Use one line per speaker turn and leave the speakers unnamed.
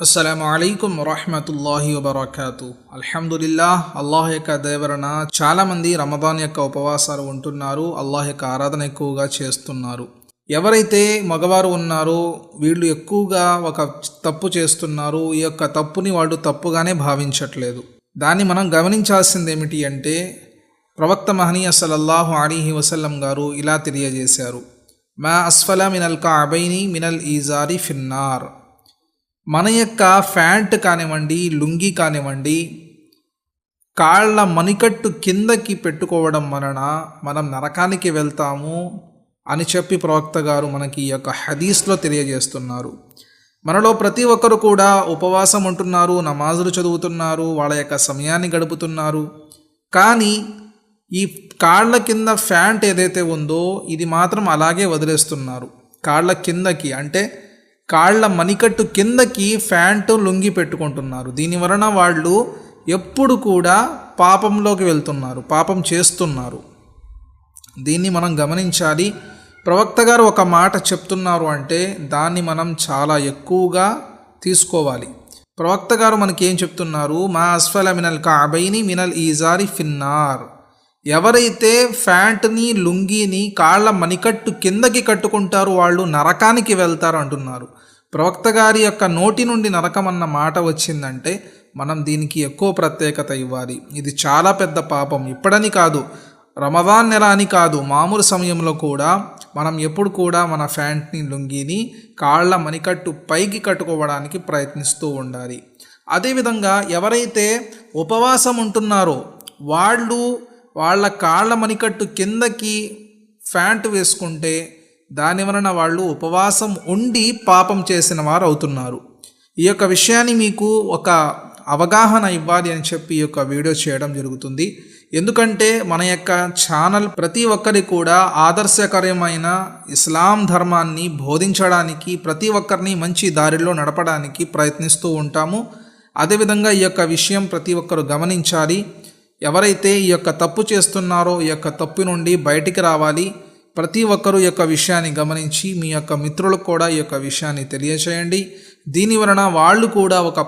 అస్సలం అయికం వరహమతుల్లాహి వబర్కాతు అల్హమ్దుల్లా అల్లాహ్ యొక్క దేవరన చాలామంది రమదాన్ యొక్క ఉపవాసాలు ఉంటున్నారు. అల్లాహ్ యొక్క ఆరాధన ఎక్కువగా చేస్తున్నారు. ఎవరైతే మగవారు ఉన్నారో వీళ్ళు ఎక్కువగా ఒక తప్పు చేస్తున్నారు. ఈ యొక్క తప్పుని వాళ్ళు తప్పుగానే భావించట్లేదు. దాన్ని మనం గమనించాల్సింది ఏమిటి అంటే ప్రవక్త మహనీయ సలల్లాహు అలీహి వసల్లం గారు ఇలా తెలియజేశారు. మా అస్ఫల మినల్ కాబైని మినల్ ఈజారి ఫిన్నార్. మన యొక్క ఫ్యాంట్ కానివ్వండి లుంగి కానివ్వండి కాళ్ళ మణికట్టు కిందకి పెట్టుకోవడం వలన మనం నరకానికి వెళ్తాము అని చెప్పి ప్రవక్త గారు మనకి ఈ యొక్క హదీస్లో తెలియజేస్తున్నారు. మనలో ప్రతి ఒక్కరు కూడా ఉపవాసం ఉంటున్నారు నమాజులు చదువుతున్నారు వాళ్ళ యొక్క సమయాన్ని గడుపుతున్నారు. కానీ ఈ కాళ్ళ కింద ఫ్యాంట్ ఏదైతే ఉందో ఇది మాత్రం అలాగే వదిలేస్తున్నారు. కాళ్ళ కిందకి అంటే కాళ్ళ మణికట్టు కిందకి ఫ్యాంటు లొంగి పెట్టుకుంటున్నారు. దీని వలన వాళ్ళు ఎప్పుడు కూడా పాపంలోకి వెళ్తున్నారు పాపం చేస్తున్నారు. దీన్ని మనం గమనించాలి. ప్రవక్త గారు ఒక మాట చెప్తున్నారు అంటే దాన్ని మనం చాలా ఎక్కువగా తీసుకోవాలి. ప్రవక్త గారు మనకి ఏం చెప్తున్నారు? మా అస్ఫల మినల్ కాబైని మినల్ ఈజారి ఫిన్నార్. ఎవరైతే ఫ్యాంట్ని లుంగీని కాళ్ళ మణికట్టు కిందకి కట్టుకుంటారో వాళ్ళు నరకానికి వెళ్తారు అంటున్నారు. ప్రవక్త గారి యొక్క నోటి నుండి నరకం అన్న మాట వచ్చిందంటే మనం దీనికి ఎక్కువ ప్రత్యేకత ఇవ్వాలి. ఇది చాలా పెద్ద పాపం. ఇప్పుడని కాదు రమదాన్ నెల అని కాదు మామూలు సమయంలో కూడా మనం ఎప్పుడు కూడా మన ఫ్యాంట్ని లుంగిని కాళ్ళ మణికట్టు పైకి కట్టుకోవడానికి ప్రయత్నిస్తూ ఉండాలి. అదేవిధంగా ఎవరైతే ఉపవాసం ఉంటున్నారో వాళ్ళు వాళ్ళ కాళ్ళ మణికట్టు కిందకి ఫ్యాంట్ వేసుకుంటే దాని వలన వాళ్ళు ఉపవాసం ఉండి పాపం చేసిన వారు అవుతున్నారు. ఈ యొక్క విషయాన్ని మీకు ఒక అవగాహన ఇవ్వాలి అని చెప్పి ఈ యొక్క వీడియో చేయడం జరుగుతుంది. ఎందుకంటే మన యొక్క ఛానల్ ప్రతి ఒక్కరి కూడా ఆదర్శకరమైన ఇస్లాం ధర్మాన్ని బోధించడానికి ప్రతి ఒక్కరిని మంచి దారిలో నడపడానికి ప్రయత్నిస్తూ ఉంటాము. అదేవిధంగా ఈ యొక్క విషయం ప్రతి ఒక్కరు గమనించాలి. ఎవరైతే ఈ యొక్క తప్పు చేస్తున్నారో ఈ యొక్క తప్పు నుండి బయటికి రావాలి ప్రతి ఒక్కరూ ఈ యొక్క విషయాన్ని గమనించి మీ యొక్క మిత్రులకు కూడా ఈ యొక్క విషయాన్ని తెలియచేయండి. దీని వలన వాళ్ళు కూడా ఒక